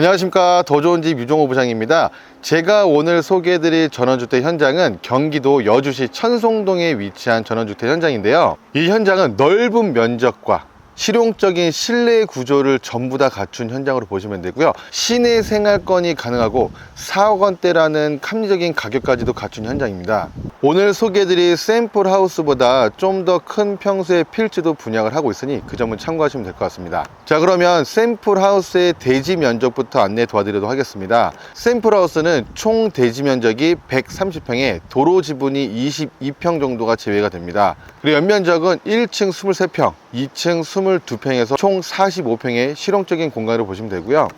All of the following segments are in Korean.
안녕하십니까. 더 좋은 집 유종호 부장입니다. 제가 오늘 소개해드릴 전원주택 현장은 경기도 여주시 천송동에 위치한 전원주택 현장인데요. 이 현장은 넓은 면적과 실용적인 실내 구조를 전부 다 갖춘 현장으로 보시면 되고요. 시내 생활권이 가능하고 4억 원대라는 합리적인 가격까지도 갖춘 현장입니다. 오늘 소개해드릴 샘플 하우스보다 좀 더 큰 평수의 필지도 분양을 하고 있으니 그 점은 참고하시면 될 것 같습니다. 자 그러면 샘플 하우스의 대지 면적부터 안내 도와드리도록 하겠습니다. 샘플 하우스는 총 대지 면적이 130평에 도로 지분이 22평 정도가 제외가 됩니다 그리고 연면적은 1층 23평 2층 22평에서 총 45평의 실용적인 공간으로 보시면 되고요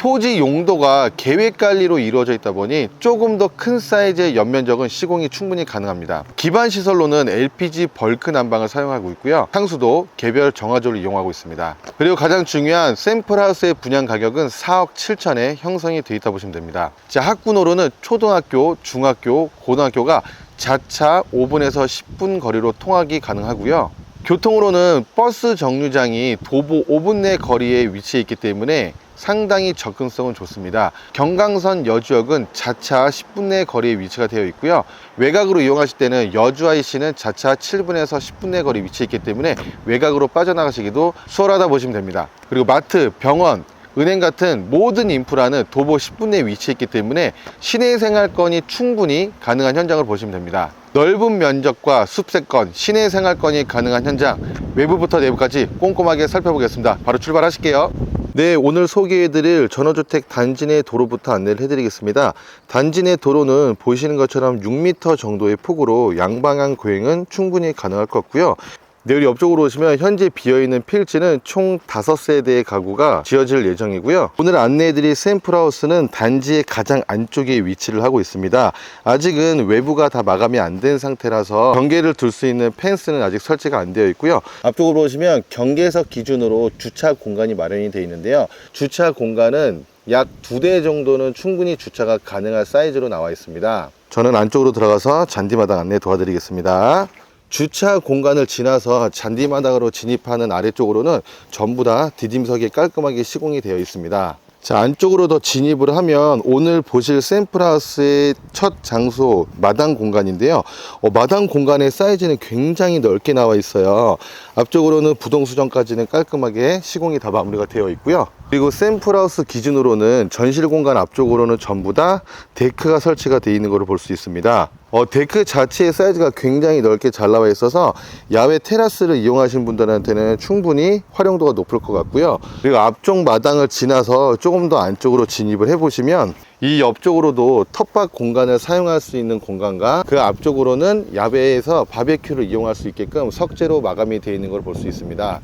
토지 용도가 계획 관리로 이루어져 있다 보니 조금 더 큰 사이즈의 연면적은 시공이 충분히 가능합니다. 기반 시설로는 LPG 벌크 난방을 사용하고 있고요. 상수도 개별 정화조를 이용하고 있습니다. 그리고 가장 중요한 샘플 하우스의 분양 가격은 4억 7천에 형성이 되어 있다 보시면 됩니다. 자, 학군으로는 초등학교, 중학교, 고등학교가 자차 5분에서 10분 거리로 통학이 가능하고요. 교통으로는 버스 정류장이 도보 5분 내 거리에 위치해 있기 때문에 상당히 접근성은 좋습니다. 경강선 여주역은 자차 10분 내 거리에 위치가 되어 있고요. 외곽으로 이용하실 때는 여주 IC는 자차 7분에서 10분 내 거리에 위치해 있기 때문에 외곽으로 빠져나가시기도 수월하다 보시면 됩니다. 그리고 마트, 병원, 은행 같은 모든 인프라는 도보 10분 내에 위치해 있기 때문에 시내 생활권이 충분히 가능한 현장을 보시면 됩니다. 넓은 면적과 숲세권, 시내 생활권이 가능한 현장, 외부부터 내부까지 꼼꼼하게 살펴보겠습니다. 바로 출발하실게요. 네, 오늘 소개해드릴 전원주택 단지 내 도로부터 안내를 해드리겠습니다. 단지 내 도로는 보시는 것처럼 6m 정도의 폭으로 양방향 보행은 충분히 가능할 것 같고요. 네, 우리 옆쪽으로 오시면 현재 비어있는 필지는 총 5세대의 가구가 지어질 예정이고요. 오늘 안내해드릴 샘플하우스는 단지의 가장 안쪽에 위치를 하고 있습니다. 아직은 외부가 다 마감이 안 된 상태라서 경계를 둘 수 있는 펜스는 아직 설치가 안 되어 있고요. 앞쪽으로 오시면 경계석 기준으로 주차 공간이 마련이 되어 있는데요. 주차 공간은 약 두 대 정도는 충분히 주차가 가능한 사이즈로 나와 있습니다. 저는 안쪽으로 들어가서 잔디마당 안내 도와드리겠습니다. 주차 공간을 지나서 잔디마당으로 진입하는 아래쪽으로는 전부 다 디딤석이 깔끔하게 시공이 되어 있습니다. 자, 안쪽으로 더 진입을 하면 오늘 보실 샘플하우스의 첫 장소 마당 공간인데요. 어, 마당 공간의 사이즈는 굉장히 넓게 나와 있어요. 앞쪽으로는 부동수전까지는 깔끔하게 시공이 다 마무리가 되어 있고요. 그리고 샘플하우스 기준으로는 전실 공간 앞쪽으로는 전부 다 데크가 설치가 되어 있는 것을 볼 수 있습니다. 어, 데크 자체의 사이즈가 굉장히 넓게 잘 나와 있어서 야외 테라스를 이용하신 분들한테는 충분히 활용도가 높을 것 같고요. 그리고 앞쪽 마당을 지나서 조금 더 안쪽으로 진입을 해보시면 이 옆쪽으로도 텃밭 공간을 사용할 수 있는 공간과 그 앞쪽으로는 야외에서 바베큐를 이용할 수 있게끔 석재로 마감이 되어 있는 걸 볼 수 있습니다.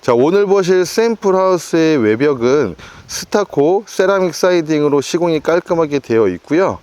자 오늘 보실 샘플 하우스의 외벽은 스타코 세라믹 사이딩으로 시공이 깔끔하게 되어 있고요.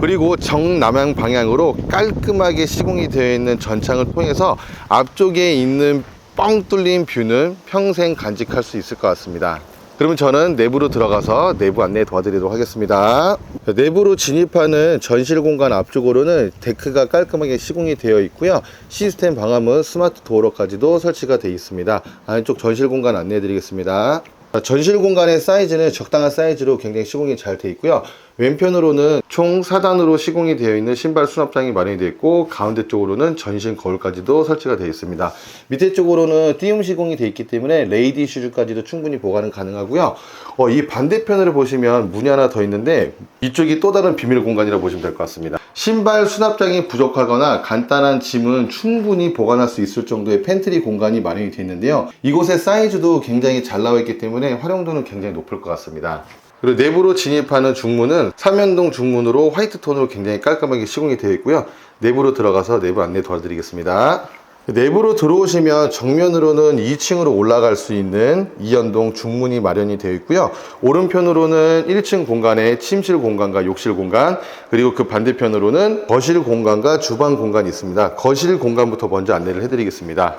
그리고 정남향 방향으로 깔끔하게 시공이 되어 있는 전창을 통해서 앞쪽에 있는 뻥 뚫린 뷰는 평생 간직할 수 있을 것 같습니다. 그러면 저는 내부로 들어가서 내부 안내 도와드리도록 하겠습니다. 내부로 진입하는 전실 공간 앞쪽으로는 데크가 깔끔하게 시공이 되어 있고요. 시스템 방음은 스마트 도어로까지도 설치가 되어 있습니다. 안쪽 전실 공간 안내해 드리겠습니다. 전실 공간의 사이즈는 적당한 사이즈로 굉장히 시공이 잘 되어 있고요. 왼편으로는 총 4단으로 시공이 되어 있는 신발 수납장이 마련이 되어 있고 가운데 쪽으로는 전신 거울까지도 설치가 되어 있습니다. 밑에 쪽으로는 띄움 시공이 되어 있기 때문에 레이디 슈즈까지도 충분히 보관은 가능하고요. 어, 이 반대편을 보시면 문이 하나 더 있는데 이쪽이 또 다른 비밀 공간이라 고 보시면 될 것 같습니다. 신발 수납장이 부족하거나 간단한 짐은 충분히 보관할 수 있을 정도의 팬트리 공간이 마련이 되어 있는데요. 이곳의 사이즈도 굉장히 잘 나와 있기 때문에 활용도는 굉장히 높을 것 같습니다. 그리고 내부로 진입하는 중문은 삼연동 중문으로 화이트 톤으로 굉장히 깔끔하게 시공이 되어 있고요. 내부로 들어가서 내부 안내 도와드리겠습니다. 내부로 들어오시면 정면으로는 2층으로 올라갈 수 있는 이연동 중문이 마련이 되어 있고요. 오른편으로는 1층 공간에 침실 공간과 욕실 공간, 그리고 그 반대편으로는 거실 공간과 주방 공간이 있습니다. 거실 공간부터 먼저 안내를 해드리겠습니다.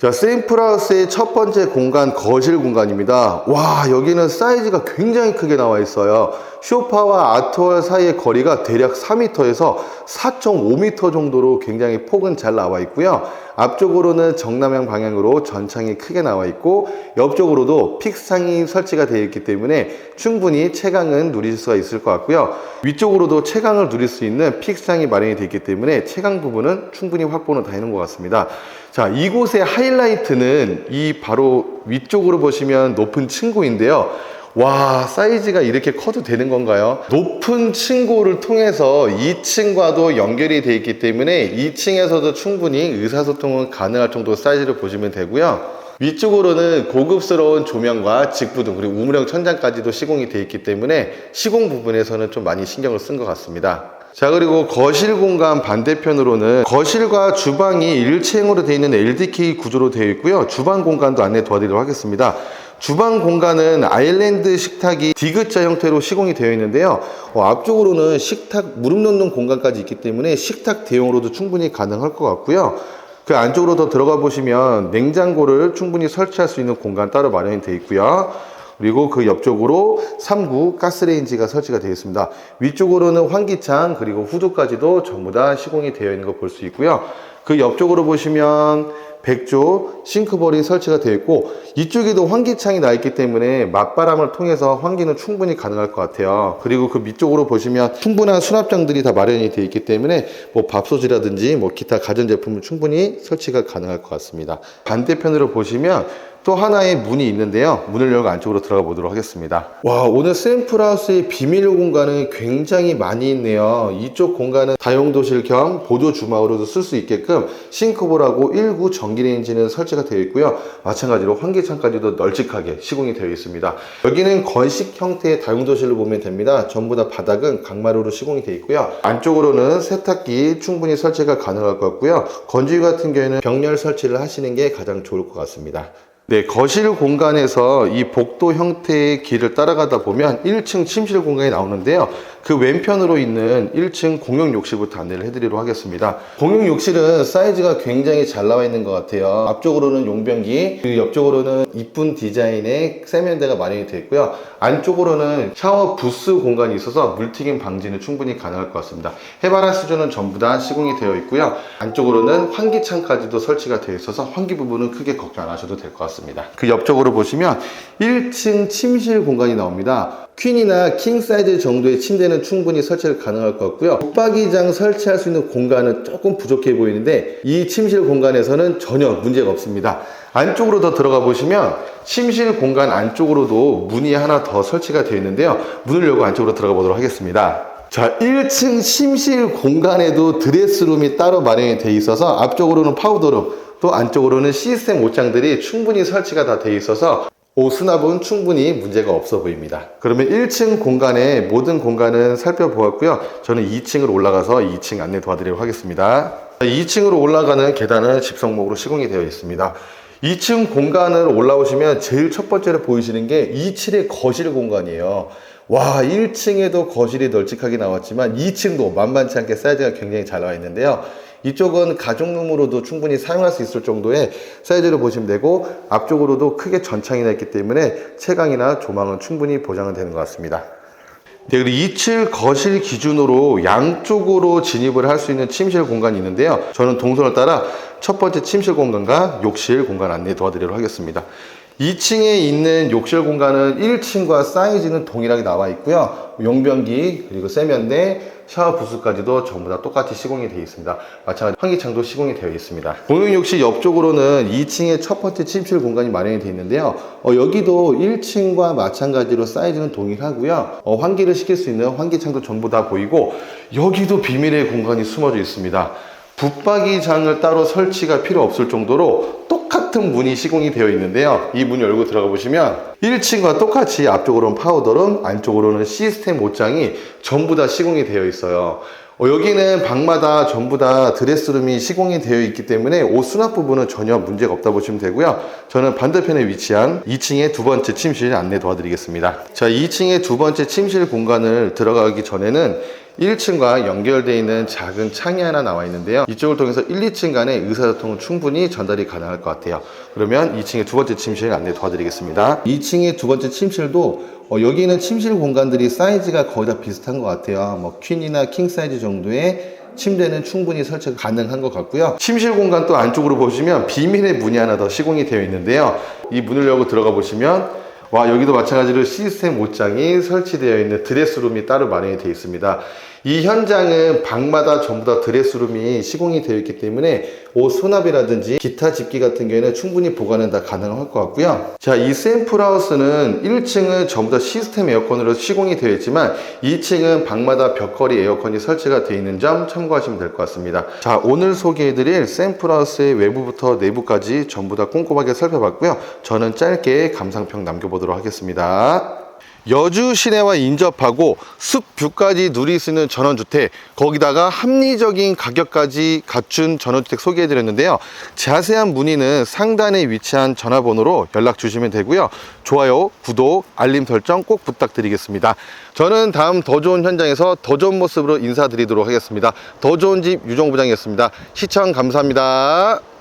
자, 샘플하우스의 첫 번째 공간 거실 공간입니다. 와, 여기는 사이즈가 굉장히 크게 나와 있어요. 쇼파와 아트월 사이의 거리가 대략 4m에서 4.5m 정도로 굉장히 폭은 잘 나와 있고요. 앞쪽으로는 정남향 방향으로 전창이 크게 나와 있고 옆쪽으로도 픽상이 설치가 되어 있기 때문에 충분히 채광은 누릴 수가 있을 것 같고요. 위쪽으로도 채광을 누릴 수 있는 픽상이 마련이 되어 있기 때문에 채광 부분은 충분히 확보는 다 해놓은 것 같습니다. 자, 이곳의 하이라이트는 이 바로 위쪽으로 보시면 높은 층고인데요. 와, 사이즈가 이렇게 커도 되는 건가요? 높은 층고를 통해서 2층과도 연결이 되어 있기 때문에 2층에서도 충분히 의사소통은 가능할 정도 사이즈를 보시면 되고요. 위쪽으로는 고급스러운 조명과 직부등 그리고 우물형 천장까지도 시공이 되어 있기 때문에 시공 부분에서는 좀 많이 신경을 쓴 것 같습니다. 자 그리고 거실 공간 반대편으로는 거실과 주방이 일체형으로 되어 있는 LDK 구조로 되어 있고요. 주방 공간도 안내 도와드리도록 하겠습니다. 주방 공간은 아일랜드 식탁이 디귿자 형태로 시공이 되어 있는데요. 어, 앞쪽으로는 식탁 무릎 놓는 공간까지 있기 때문에 식탁 대용으로도 충분히 가능할 것 같고요. 그 안쪽으로 더 들어가 보시면 냉장고를 충분히 설치할 수 있는 공간 따로 마련이 되어 있고요. 그리고 그 옆쪽으로 3구 가스레인지가 설치가 되어 있습니다. 위쪽으로는 환기창 그리고 후드까지도 전부 다 시공이 되어 있는 거 볼 수 있고요. 그 옆쪽으로 보시면 백조 싱크볼이 설치가 되어 있고 이쪽에도 환기창이 나 있기 때문에 맞바람을 통해서 환기는 충분히 가능할 것 같아요. 그리고 그 밑쪽으로 보시면 충분한 수납장들이 다 마련이 되어 있기 때문에 뭐 밥솥이라든지 뭐 기타 가전제품은 충분히 설치가 가능할 것 같습니다. 반대편으로 보시면 또 하나의 문이 있는데요. 문을 열고 안쪽으로 들어가 보도록 하겠습니다. 와, 오늘 샘플하우스의 비밀 공간은 굉장히 많이 있네요. 이쪽 공간은 다용도실 겸 보조 주방으로도 쓸 수 있게끔 싱크볼하고 1구 전기레인지는 설치가 되어 있고요. 마찬가지로 환기창까지도 널찍하게 시공이 되어 있습니다. 여기는 건식 형태의 다용도실로 보면 됩니다. 전부 다 바닥은 강마루로 시공이 되어 있고요. 안쪽으로는 세탁기 충분히 설치가 가능할 것 같고요. 건조기 같은 경우에는 병렬 설치를 하시는 게 가장 좋을 것 같습니다. 네, 거실 공간에서 이 복도 형태의 길을 따라가다 보면 1층 침실 공간이 나오는데요. 그 왼편으로 있는 1층 공용 욕실부터 안내를 해드리도록 하겠습니다. 공용 욕실은 사이즈가 굉장히 잘 나와 있는 것 같아요. 앞쪽으로는 용변기, 그리고 옆쪽으로는 이쁜 디자인의 세면대가 마련이 되어 있고요. 안쪽으로는 샤워 부스 공간이 있어서 물튀김 방지는 충분히 가능할 것 같습니다. 해바라 수조는 전부 다 시공이 되어 있고요. 안쪽으로는 환기창까지도 설치가 되어 있어서 환기 부분은 크게 걱정 안 하셔도 될 것 같습니다. 그 옆쪽으로 보시면 1층 침실 공간이 나옵니다. 퀸이나 킹 사이즈 정도의 침대는 충분히 설치를 가능할 것 같고요. 붙박이장 설치할 수 있는 공간은 조금 부족해 보이는데 이 침실 공간에서는 전혀 문제가 없습니다. 안쪽으로 더 들어가 보시면 침실 공간 안쪽으로도 문이 하나 더 설치가 되어 있는데요. 문을 열고 안쪽으로 들어가 보도록 하겠습니다. 자, 1층 침실 공간에도 드레스룸이 따로 마련이 되어 있어서 앞쪽으로는 파우더룸, 또 안쪽으로는 시스템 옷장들이 충분히 설치가 다 되어 있어서 옷 수납은 충분히 문제가 없어 보입니다. 그러면 1층 공간의 모든 공간은 살펴보았고요. 저는 2층으로 올라가서 2층 안내 도와드리도록 하겠습니다. 2층으로 올라가는 계단은 집성목으로 시공이 되어 있습니다. 2층 공간을 올라오시면 제일 첫 번째로 보이시는 게 2층의 거실 공간이에요. 와, 1층에도 거실이 널찍하게 나왔지만 2층도 만만치 않게 사이즈가 굉장히 잘 나와 있는데요. 이쪽은 가족룸으로도 충분히 사용할 수 있을 정도의 사이즈로 보시면 되고 앞쪽으로도 크게 전창이 나 있기 때문에 채광이나 조망은 충분히 보장은 되는 것 같습니다. 네, 그리고 2층 거실 기준으로 양쪽으로 진입을 할 수 있는 침실 공간이 있는데요. 저는 동선을 따라 첫 번째 침실 공간과 욕실 공간 안내 도와드리도록 하겠습니다. 2층에 있는 욕실 공간은 1층과 사이즈는 동일하게 나와 있고요. 용변기, 그리고 세면대, 샤워 부스까지도 전부 다 똑같이 시공이 되어 있습니다. 마찬가지로 환기창도 시공이 되어 있습니다. 공용 욕실 옆쪽으로는 2층의 첫 번째 침실 공간이 마련이 되어 있는데요. 어, 여기도 1층과 마찬가지로 사이즈는 동일하고요. 어, 환기를 시킬 수 있는 환기창도 전부 다 보이고 여기도 비밀의 공간이 숨어져 있습니다. 붙박이장을 따로 설치가 필요 없을 정도로 똑 같은 문이 시공이 되어 있는데요. 이 문 열고 들어가 보시면 1층과 똑같이 앞쪽으로는 파우더룸, 안쪽으로는 시스템 옷장이 전부 다 시공이 되어 있어요. 어, 여기는 방마다 전부 다 드레스룸이 시공이 되어 있기 때문에 옷 수납 부분은 전혀 문제가 없다 보시면 되고요. 저는 반대편에 위치한 2층의 두 번째 침실 안내 도와드리겠습니다. 자, 2층의 두 번째 침실 공간을 들어가기 전에는 1층과 연결되어 있는 작은 창이 하나 나와 있는데요. 이쪽을 통해서 1, 2층 간의 의사소통은 충분히 전달이 가능할 것 같아요. 그러면 2층의 두 번째 침실 안내 도와드리겠습니다. 2층의 두 번째 침실도 어, 여기 있는 침실 공간들이 사이즈가 거의 다 비슷한 것 같아요. 뭐 퀸이나 킹 사이즈 정도의 침대는 충분히 설치가 가능한 것 같고요. 침실 공간 또 안쪽으로 보시면 비밀의 문이 하나 더 시공이 되어 있는데요. 이 문을 열고 들어가 보시면 와 여기도 마찬가지로 시스템 옷장이 설치되어 있는 드레스룸이 따로 마련이 되어 있습니다. 이 현장은 방마다 전부 다 드레스룸이 시공이 되어 있기 때문에 옷 수납이라든지 기타 집기 같은 경우에는 충분히 보관은 다 가능할 것 같고요. 자, 이 샘플하우스는 1층은 전부 다 시스템 에어컨으로 시공이 되어 있지만 2층은 방마다 벽걸이 에어컨이 설치가 되어 있는 점 참고하시면 될 것 같습니다. 자, 오늘 소개해드릴 샘플하우스의 외부부터 내부까지 전부 다 꼼꼼하게 살펴봤고요. 저는 짧게 감상평 남겨보도록 하겠습니다. 여주 시내와 인접하고 숲뷰까지 누릴 수 있는 전원주택 거기다가 합리적인 가격까지 갖춘 전원주택 소개해드렸는데요. 자세한 문의는 상단에 위치한 전화번호로 연락 주시면 되고요. 좋아요 구독 알림 설정 꼭 부탁드리겠습니다. 저는 다음 더 좋은 현장에서 더 좋은 모습으로 인사드리도록 하겠습니다. 더 좋은 집 유정부장이었습니다. 시청 감사합니다